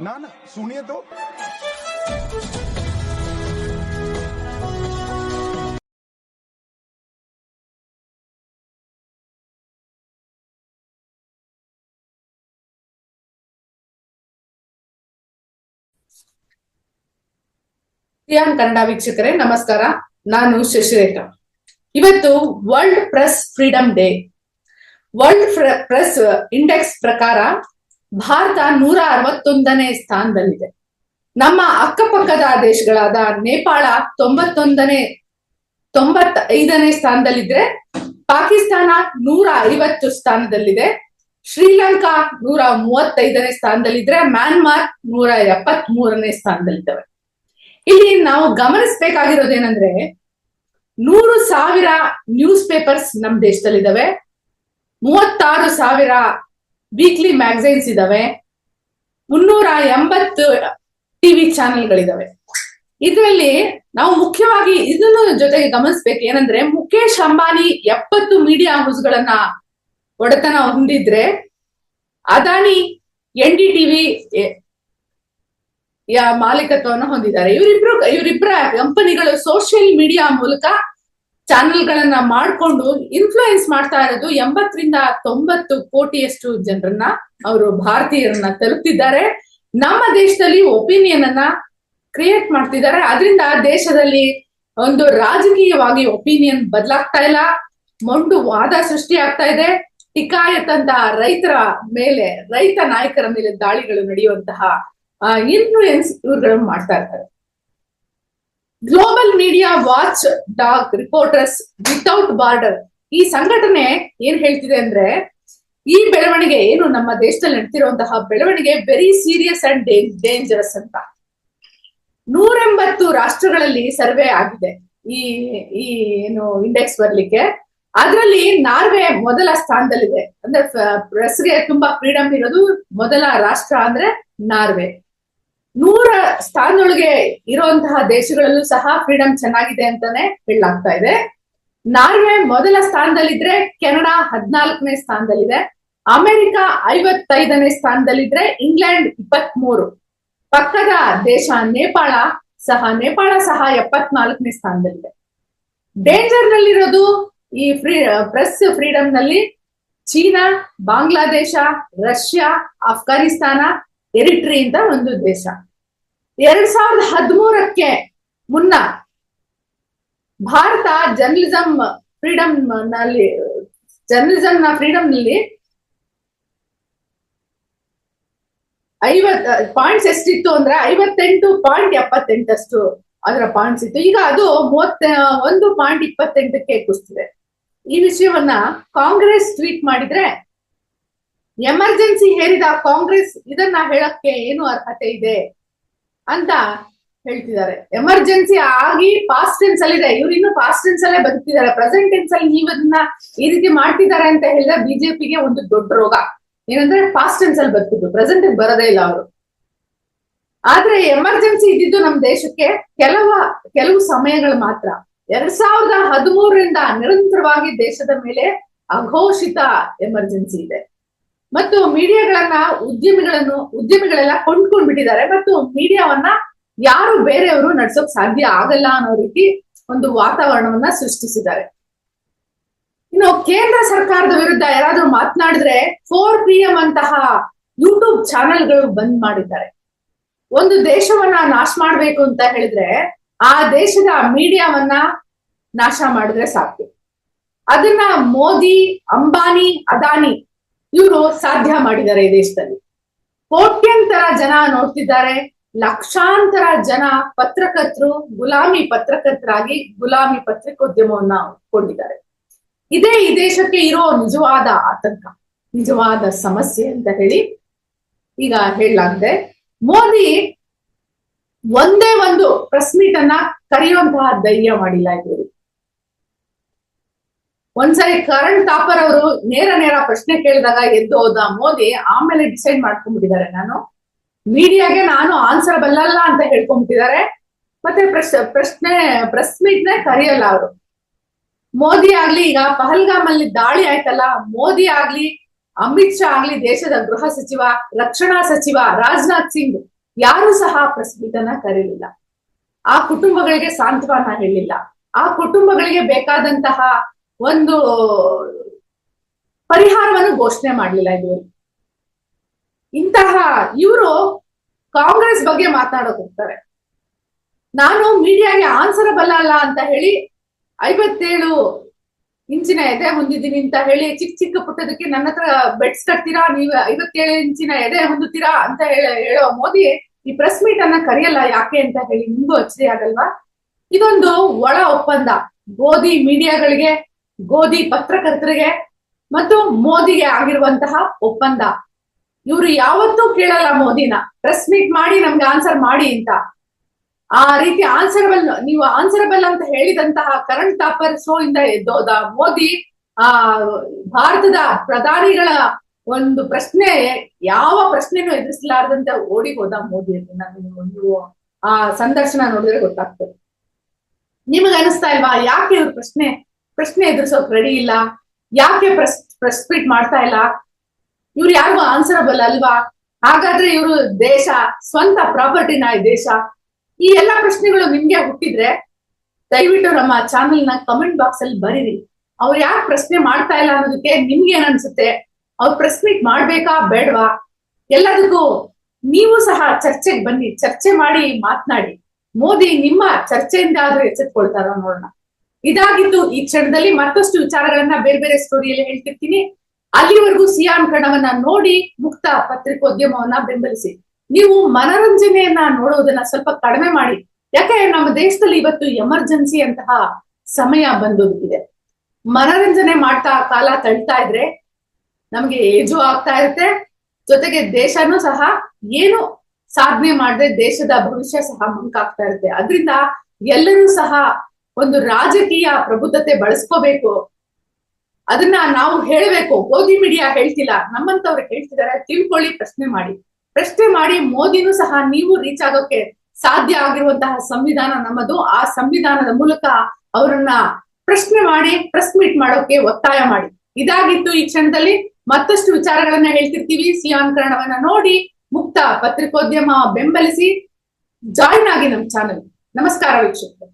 ના ના સુણીએ તો ಸಿಯಾನ್ ಕನ್ನಡ ವೀಕ್ಷಕರೇ, ನಮಸ್ಕಾರ. ನಾನು ಶಶಿರೇಖಾ. ಇವತ್ತು world press freedom day world press index ಪ್ರಕಾರ ಭಾರತ ನೂರ ಅರವತ್ತೊಂದನೇ ಸ್ಥಾನದಲ್ಲಿದೆ. ನಮ್ಮ ಅಕ್ಕಪಕ್ಕದ ದೇಶಗಳಾದ ನೇಪಾಳ ತೊಂಬತ್ತೊಂದನೇ, ತೊಂಬತ್ತೈದನೇ ಸ್ಥಾನದಲ್ಲಿದ್ರೆ, ಪಾಕಿಸ್ತಾನ ನೂರ ಐವತ್ತು ಸ್ಥಾನದಲ್ಲಿದೆ. ಶ್ರೀಲಂಕಾ ನೂರ ಮೂವತ್ತೈದನೇ ಸ್ಥಾನದಲ್ಲಿದ್ರೆ, ಮ್ಯಾನ್ಮಾರ್ ನೂರ ಎಪ್ಪತ್ತ್ ಮೂರನೇ ಸ್ಥಾನದಲ್ಲಿದ್ದಾವೆ. ಇಲ್ಲಿ ನಾವು ಗಮನಿಸಬೇಕಾಗಿರೋದೇನಂದ್ರೆ, ನೂರು ಸಾವಿರ ನ್ಯೂಸ್ ಪೇಪರ್ಸ್ ನಮ್ ದೇಶದಲ್ಲಿದ್ದಾವೆ. ಮೂವತ್ತಾರು ಸಾವಿರ ವೀಕ್ಲಿ ಮ್ಯಾಗಝೈನ್ಸ್ ಇದಾವೆ. ಮುನ್ನೂರ ಎಂಬತ್ತು ಟಿವಿ ಚಾನೆಲ್ಗಳಿದಾವೆ ಇದರಲ್ಲಿ ನಾವು ಮುಖ್ಯವಾಗಿ ಇದನ್ನು ಜೊತೆಗೆ ಗಮನಿಸ್ಬೇಕು. ಏನಂದ್ರೆ ಮುಖೇಶ್ ಅಂಬಾನಿ ಎಪ್ಪತ್ತು ಮೀಡಿಯಾ ಹೌಸ್ಗಳನ್ನ ಒಡೆತನ ಹೊಂದಿದ್ರೆ, ಅದಾನಿ ಎನ್ ಡಿ ಟಿವಿ ಮಾಲೀಕತ್ವವನ್ನು ಹೊಂದಿದ್ದಾರೆ. ಇವರಿಬ್ರು ಇವರಿಬ್ಬರ ಕಂಪನಿಗಳು ಸೋಷಿಯಲ್ ಮೀಡಿಯಾ ಮೂಲಕ ಚಾನೆಲ್ಗಳನ್ನ ಮಾಡ್ಕೊಂಡು ಇನ್ಫ್ಲೂಯೆನ್ಸ್ ಮಾಡ್ತಾ ಇರೋದು ಎಂಬತ್ತರಿಂದ ತೊಂಬತ್ತು ಕೋಟಿಯಷ್ಟು ಜನರನ್ನ ಅವರು ಭಾರತೀಯರನ್ನ ತಲುಪ್ತಿದ್ದಾರೆ. ನಮ್ಮ ದೇಶದಲ್ಲಿ ಒಪಿನಿಯನ್ ಅನ್ನ ಕ್ರಿಯೇಟ್ ಮಾಡ್ತಿದ್ದಾರೆ. ಅದರಿಂದ ದೇಶದಲ್ಲಿ ಒಂದು ರಾಜಕೀಯವಾಗಿ ಒಪಿನಿಯನ್ ಬದಲಾಗ್ತಾ ಇಲ್ಲ. ಮೊಂಡು ವಾದ ಸೃಷ್ಟಿ ಆಗ್ತಾ ಇದೆ. ಟಿಕಾಯತಂತ ರೈತರ ಮೇಲೆ, ರೈತ ನಾಯಕರ ಮೇಲೆ ದಾಳಿಗಳು ನಡೆಯುವಂತಹ ಇನ್ಫ್ಲೂಯೆನ್ಸ್ ಇವ್ರುಗಳು ಮಾಡ್ತಾ ಇರ್ತಾರೆ. Global media watch dog reporters without border ಈ ಸಂಘಟನೆ ಏನ್ ಹೇಳ್ತಿದೆ ಅಂದ್ರೆ, ಈ ಬೆಳವಣಿಗೆ ಏನು ನಮ್ಮ ದೇಶದಲ್ಲಿ ನಡ್ತಿರುವಂತಹ ಬೆಳವಣಿಗೆ ವೆರಿ ಸೀರಿಯಸ್ ಅಂಡ್ ಡೇಂಜರಸ್ ಅಂತ. ನೂರೆಂಬತ್ತು ರಾಷ್ಟ್ರಗಳಲ್ಲಿ ಸರ್ವೆ ಆಗಿದೆ ಈ ಈ ಏನು ಇಂಡೆಕ್ಸ್ ಬರ್ಲಿಕ್ಕೆ. ಅದರಲ್ಲಿ ನಾರ್ವೆ ಮೊದಲ ಸ್ಥಾನದಲ್ಲಿದೆ. ಅಂದ್ರೆ ಪ್ರೆಸ್ಗೆ ತುಂಬಾ ಫ್ರೀಡಮ್ ಇರೋದು ಮೊದಲ ರಾಷ್ಟ್ರ ಅಂದ್ರೆ ನಾರ್ವೆ. ನೂರ ಸ್ಥಾನದೊಳಗೆ ಇರುವಂತಹ ದೇಶಗಳಲ್ಲೂ ಸಹ ಫ್ರೀಡಮ್ ಚೆನ್ನಾಗಿದೆ ಅಂತಾನೆ ಹೇಳಲಾಗ್ತಾ ಇದೆ. ನಾರ್ವೆ ಮೊದಲ ಸ್ಥಾನದಲ್ಲಿದ್ರೆ ಕೆನಡಾ ಹದಿನಾಲ್ಕನೇ ಸ್ಥಾನದಲ್ಲಿದೆ. ಅಮೆರಿಕ ಐವತ್ತೈದನೇ ಸ್ಥಾನದಲ್ಲಿದ್ರೆ ಇಂಗ್ಲೆಂಡ್ ಇಪ್ಪತ್ತ್ ಮೂರು ಪಕ್ಕದ ದೇಶ ನೇಪಾಳ ಸಹ ನೇಪಾಳ ಸಹ ಎಪ್ಪತ್ನಾಲ್ಕನೇ ಸ್ಥಾನದಲ್ಲಿದೆ. ಡೇಂಜರ್ ನಲ್ಲಿರೋದು ಈ free press ಫ್ರೀಡಮ್ನಲ್ಲಿ China, Bangladesh, Russia Afghanistan Eritrea ಅಂತ ಒಂದು ದೇಶ. ಎರಡ್ ಸಾವಿರದ ಹದಿಮೂರಕ್ಕೆ ಮುನ್ನ ಭಾರತ ಜರ್ನಲಿಸಂ ಫ್ರೀಡಮ್ನಲ್ಲಿ ಜರ್ನಲಿಸಂ ನ ಫ್ರೀಡಮ್ನಲ್ಲಿ ಐವತ್ ಪಾಯಿಂಟ್ಸ್ ಎಷ್ಟಿತ್ತು ಅಂದ್ರೆ ಐವತ್ತೆಂಟು ಪಾಯಿಂಟ್ ಎಪ್ಪತ್ತೆಂಟಷ್ಟು ಅದರ ಪಾಯಿಂಟ್ಸ್ ಇತ್ತು. ಈಗ ಅದು ಮೂವತ್ತ, ಒಂದು ಪಾಯಿಂಟ್ ಇಪ್ಪತ್ತೆಂಟಕ್ಕೆ ಕುಸ್ತಿದೆ. ಈ ವಿಷಯವನ್ನ ಕಾಂಗ್ರೆಸ್ ಟ್ವೀಟ್ ಮಾಡಿದ್ರೆ ಎಮರ್ಜೆನ್ಸಿ ಹೇರಿದ ಕಾಂಗ್ರೆಸ್ ಇದನ್ನ ಹೇಳಕ್ಕೆ ಏನು ಅರ್ಹತೆ ಇದೆ ಅಂತ ಹೇಳ್ತಿದ್ದಾರೆ. ಎಮರ್ಜೆನ್ಸಿ ಆಗಿ ಪಾಸ್ಟ್ ಟೆನ್ಸ್ ಅಲ್ಲಿ ಇದೆ. ಇವ್ರು ಇನ್ನು ಪಾಸ್ಟ್ ಟೆನ್ಸ್ ಅಲ್ಲೇ ಬದುಕ್ತಿದ್ದಾರೆ. ಪ್ರೆಸೆಂಟ್ ಟೆನ್ಸ್ ಅಲ್ಲಿ ನೀವು ಅದನ್ನ ಈ ರೀತಿ ಮಾಡ್ತಿದ್ದಾರೆ ಅಂತ ಹೇಳಿದ್ರೆ ಬಿಜೆಪಿಗೆ ಒಂದು ದೊಡ್ಡ ರೋಗ. ಏನಂದ್ರೆ ಪಾಸ್ಟ್ ಟೆನ್ಸ್ ಅಲ್ಲಿ ಬದುಕಿದ್ರು ಪ್ರೆಸೆಂಟ್ ಬರೋದೇ ಇಲ್ಲ ಅವರು. ಆದ್ರೆ ಎಮರ್ಜೆನ್ಸಿ ಇದ್ದಿದ್ದು ನಮ್ಮ ದೇಶಕ್ಕೆ ಕೆಲವ, ಕೆಲವು ಸಮಯಗಳು ಮಾತ್ರ. ಎರಡ್ ಸಾವಿರದ ಹದಿಮೂರರಿಂದ ನಿರಂತರವಾಗಿ ದೇಶದ ಮೇಲೆ ಅಘೋಷಿತ ಎಮರ್ಜೆನ್ಸಿ ಇದೆ. ಮತ್ತು ಮೀಡಿಯಾಗಳನ್ನ ಉದ್ಯಮಿಗಳನ್ನು, ಉದ್ಯಮಿಗಳೆಲ್ಲ ಕೊಂಡ್ಕೊಂಡ್ ಬಿಟ್ಟಿದ್ದಾರೆ ಮತ್ತು ಮೀಡಿಯಾವನ್ನ ಯಾರು ಬೇರೆಯವರು ನಡ್ಸೋಕ್ ಸಾಧ್ಯ ಆಗಲ್ಲ ಅನ್ನೋ ರೀತಿ ಒಂದು ವಾತಾವರಣವನ್ನ ಸೃಷ್ಟಿಸಿದ್ದಾರೆ. ಇನ್ನು ಕೇಂದ್ರ ಸರ್ಕಾರದ ವಿರುದ್ಧ ಯಾರಾದ್ರೂ ಮಾತನಾಡಿದ್ರೆ ಫೋರ್ ಪಿ ಎಂ ಅಂತಹ ಯೂಟ್ಯೂಬ್ ಚಾನೆಲ್ಗಳು ಬಂದ್ ಮಾಡಿದ್ದಾರೆ. ಒಂದು ದೇಶವನ್ನ ನಾಶ ಮಾಡ್ಬೇಕು ಅಂತ ಹೇಳಿದ್ರೆ ಆ ದೇಶದ ಮೀಡಿಯಾವನ್ನ ನಾಶ ಮಾಡಿದ್ರೆ ಸಾಕು. ಅದನ್ನ ಮೋದಿ, ಅಂಬಾನಿ, ಅದಾನಿ ಇವರು ಸಾಧ್ಯ ಮಾಡಿದ್ದಾರೆ ಈ ದೇಶದಲ್ಲಿ. ಕೋಟ್ಯಂತರ ಜನ ನೋಡ್ತಿದ್ದಾರೆ, ಲಕ್ಷಾಂತರ ಜನ ಪತ್ರಕರ್ತರು, ಗುಲಾಮಿ ಪತ್ರಕರ್ತರಾಗಿ ಗುಲಾಮಿ ಪತ್ರಿಕೋದ್ಯಮವನ್ನ ಕೊಂಡಿದ್ದಾರೆ. ಇದೇ ಈ ದೇಶಕ್ಕೆ ಇರೋ ನಿಜವಾದ ಆತಂಕ, ನಿಜವಾದ ಸಮಸ್ಯೆ ಅಂತ ಹೇಳಿ ಈಗ ಹೇಳಲಾಗಿದೆ, ಮೋದಿ ಒಂದೇ ಒಂದು ಪ್ರೆಸ್ ಮೀಟ್ ಅನ್ನ ಕರೆಯುವಂತಹ ಧೈರ್ಯ ಮಾಡಿಲ್ಲ ಇವರು. ಒಂದ್ಸರಿ ಕರಣ್ ತಾಪರ್ ಅವರು ನೇರ ನೇರ ಪ್ರಶ್ನೆ ಕೇಳಿದಾಗ ಎದ್ದು ಹೋದ ಮೋದಿ ಆಮೇಲೆ ಡಿಸೈಡ್ ಮಾಡ್ಕೊಂಡ್ಬಿಟ್ಟಿದ್ದಾರೆ. ನಾನು ಮೀಡಿಯಾಗೆ ನಾನು ಆನ್ಸರ್ ಬಲ್ಲಲ್ಲ ಅಂತ ಹೇಳ್ಕೊಂಡ್ಬಿಟ್ಟಿದ್ದಾರೆ. ಮತ್ತೆ ಪ್ರಶ್, ಪ್ರಶ್ನೆ ಪ್ರೆಸ್ ಮೀಟ್ ನೇ ಕರೆಯಲ್ಲ ಅವರು. ಮೋದಿ ಆಗ್ಲಿ, ಈಗ ಪಹಲ್ಗಾಮ್ ಅಲ್ಲಿ ದಾಳಿ ಆಯ್ತಲ್ಲ, ಮೋದಿ ಆಗ್ಲಿ, ಅಮಿತ್ ಶಾ ಆಗ್ಲಿ ದೇಶದ ಗೃಹ ಸಚಿವ, ರಕ್ಷಣಾ ಸಚಿವ ರಾಜನಾಥ್ ಸಿಂಗ್ ಯಾರು ಸಹ ಪ್ರೆಸ್ ಮೀಟ್ ಅನ್ನ ಕರೀಲಿಲ್ಲ. ಆ ಕುಟುಂಬಗಳಿಗೆ ಸಾಂತ್ವನ ಹೇಳಿಲ್ಲ. ಆ ಕುಟುಂಬಗಳಿಗೆ ಬೇಕಾದಂತಹ ಒಂದು ಪರಿಹಾರವನ್ನು ಘೋಷಣೆ ಮಾಡಲಿಲ್ಲ ಇವರು ಇಂತಹ ಇವರು ಕಾಂಗ್ರೆಸ್ ಬಗ್ಗೆ ಮಾತಾಡೋಕ್ ಹೋಗ್ತಾರೆ. ನಾನು ಮೀಡಿಯಾಗೆ ಆನ್ಸರ್ ಬಲ್ಲ ಅಂತ ಹೇಳಿ ಐವತ್ತೇಳು ಇಂಚಿನ ಎದೆ ಹೊಂದಿದ್ದೀನಿ ಅಂತ ಹೇಳಿ ಚಿಕ್ಕ ಚಿಕ್ಕ ಪುಟ್ಟದಕ್ಕೆ ನನ್ನ ಹತ್ರ ಬೆಡ್ಸ್ ಕಟ್ತೀರಾ, ನೀವು ಐವತ್ತೇಳು ಇಂಚಿನ ಎದೆ ಹೊಂದುತ್ತೀರಾ ಅಂತ ಹೇಳೋ ಮೋದಿ ಈ ಪ್ರೆಸ್ ಮೀಟ್ ಅನ್ನ ಕರೆಯಲ್ಲ ಯಾಕೆ ಅಂತ ಹೇಳಿ ನಿಮ್ಗೂ ಅಚ್ಚರಿ ಆಗಲ್ವಾ? ಇದೊಂದು ಒಳ ಒಪ್ಪಂದ. ಗೋಧಿ ಮೀಡಿಯಾಗಳಿಗೆ ಗೋಧಿ ಪತ್ರಕರ್ತರಿಗೆ ಮತ್ತು ಮೋದಿಗೆ ಆಗಿರುವಂತಹ ಒಪ್ಪಂದ. ಇವರು ಯಾವತ್ತೂ ಕೇಳಲ್ಲ ಮೋದಿನ. ಪ್ರೆಸ್ ಮೀಟ್ ಮಾಡಿ ನಮ್ಗೆ ಆನ್ಸರ್ ಮಾಡಿ ಅಂತ. ಆ ರೀತಿ ಆನ್ಸರಬಲ್ ನೀವು ಆನ್ಸರಬಲ್ ಅಂತ ಹೇಳಿದಂತಹ ಕರಣ್ ಟಾಪರ್ ಶೋ ಇಂದ ಮೋದಿ, ಆ, ಭಾರತದ ಪ್ರಧಾನಿಗಳ ಒಂದು ಪ್ರಶ್ನೆ, ಯಾವ ಪ್ರಶ್ನೆನೂ ಎದುರಿಸಲಾರದಂತೆ ಓಡಿ ಹೋದ ಮೋದಿ ಅಂತ ನಾನು ಒಂದು, ಆ, ಸಂದರ್ಶನ ನೋಡಿದ್ರೆ ಗೊತ್ತಾಗ್ತದೆ. ನಿಮಗೆ ಅನಿಸ್ತಾ ಇಲ್ವಾ? ಯಾಕೆ ಇವ್ರ ಪ್ರಶ್ನೆ ಪ್ರಶ್ನೆ ಎದುರಿಸೋಕ್ ರೆಡಿ ಇಲ್ಲ. ಯಾಕೆ ಪ್ರೆಸ್ ಪ್ರೆಸ್ ಮಾಡ್ತಾ ಇಲ್ಲ? ಇವ್ರು ಯಾರಿಗೂ ಆನ್ಸರಬಲ್ ಅಲ್ವಾ? ಹಾಗಾದ್ರೆ ಇವರು ದೇಶ, ಸ್ವಂತ ಪ್ರಾಪರ್ಟಿನ ಈ ದೇಶ. ಈ ಎಲ್ಲಾ ಪ್ರಶ್ನೆಗಳು ನಿಮ್ಗೆ ಹುಟ್ಟಿದ್ರೆ ದಯವಿಟ್ಟು ನಮ್ಮ ಚಾನೆಲ್ನ ಕಮೆಂಟ್ ಬಾಕ್ಸ್ ಅಲ್ಲಿ ಬರೀರಿ. ಅವ್ರು ಯಾಕೆ ಪ್ರಶ್ನೆ ಮಾಡ್ತಾ ಇಲ್ಲ ಅನ್ನೋದಕ್ಕೆ ನಿಮ್ಗೆ ಏನ್ ಅನ್ಸುತ್ತೆ? ಅವ್ರು ಪ್ರೆಸ್ ಮೀಟ್ ಮಾಡ್ಬೇಕಾ ಬೇಡವಾ? ಎಲ್ಲದಕ್ಕೂ ನೀವು ಸಹ ಚರ್ಚೆಗೆ ಬನ್ನಿ, ಚರ್ಚೆ ಮಾಡಿ ಮಾತನಾಡಿ. ಮೋದಿ ನಿಮ್ಮ ಚರ್ಚೆಯಿಂದ ಆದ್ರೂ ಎಚ್ಚೆತ್ಕೊಳ್ತಾರ ನೋಡೋಣ. ಇದಾಗಿತ್ತು ಈ ಕ್ಷಣದಲ್ಲಿ ಮತ್ತಷ್ಟು ವಿಚಾರಗಳನ್ನ ಬೇರೆ ಬೇರೆ ಸ್ಟೋರಿಯಲ್ಲಿ ಹೇಳ್ತಿರ್ತೀನಿ. ಅಲ್ಲಿವರೆಗೂ ಸಿಯಾನ್ ಕಣವನ್ನ ನೋಡಿ ಮುಕ್ತ ಪತ್ರಿಕೋದ್ಯಮವನ್ನ ಬೆಂಬಲಿಸಿ. ನೀವು ಮನರಂಜನೆಯನ್ನ ನೋಡೋದನ್ನ ಸ್ವಲ್ಪ ಕಡಿಮೆ ಮಾಡಿ. ಯಾಕೆ ನಮ್ಮ ದೇಶದಲ್ಲಿ ಇವತ್ತು ಎಮರ್ಜೆನ್ಸಿ ಅಂತಹ ಸಮಯ ಬಂದೊದಗಿದೆ. ಮನರಂಜನೆ ಮಾಡ್ತಾ ಕಾಲ ತಳ್ತಾ ಇದ್ರೆ ನಮ್ಗೆ ಏಜು ಆಗ್ತಾ ಇರುತ್ತೆ. ಜೊತೆಗೆ ದೇಶನೂ ಸಹ ಏನು ಸಾಧನೆ ಮಾಡದೆ ದೇಶದ ಭವಿಷ್ಯ ಸಹ ಮುಂಕಾಗ್ತಾ ಇರುತ್ತೆ. ಅದರಿಂದ ಎಲ್ಲರೂ ಸಹ ಒಂದು ರಾಜಕೀಯ ಪ್ರಬುದ್ಧತೆ ಬಳಸ್ಕೋಬೇಕು. ಅದನ್ನ ನಾವು ಹೇಳಬೇಕು. ಮೋದಿ ಮೀಡಿಯಾ ಹೇಳ್ತಿಲ್ಲ. ನಮ್ಮಂತವ್ರು ಹೇಳ್ತಿದ್ದಾರೆ. ತಿಳ್ಕೊಳ್ಳಿ, ಪ್ರಶ್ನೆ ಮಾಡಿ. ಪ್ರಶ್ನೆ ಮಾಡಿ, ಮೋದಿನೂ ಸಹ ನೀವು ರೀಚ್ ಆಗೋಕೆ ಸಾಧ್ಯ ಆಗಿರುವಂತಹ ಸಂವಿಧಾನ ನಮ್ಮದು. ಆ ಸಂವಿಧಾನದ ಮೂಲಕ ಅವರನ್ನ ಪ್ರಶ್ನೆ ಮಾಡಿ ಪ್ರೆಸ್ ಮೀಟ್ ಮಾಡೋಕೆ ಒತ್ತಾಯ ಮಾಡಿ. ಇದಾಗಿತ್ತು ಈ ಕ್ಷಣದಲ್ಲಿ. ಮತ್ತಷ್ಟು ವಿಚಾರಗಳನ್ನ ಹೇಳ್ತಿರ್ತೀವಿ. ಸಿಯಾಂಕರಣವನ್ನ ನೋಡಿ, ಮುಕ್ತ ಪತ್ರಿಕೋದ್ಯಮ ಬೆಂಬಲಿಸಿ ಜಾಯಿನ್ ಆಗಿ ನಮ್ಮ ಚಾನಲ್ ನಮಸ್ಕಾರ ವೀಕ್ಷಕರು.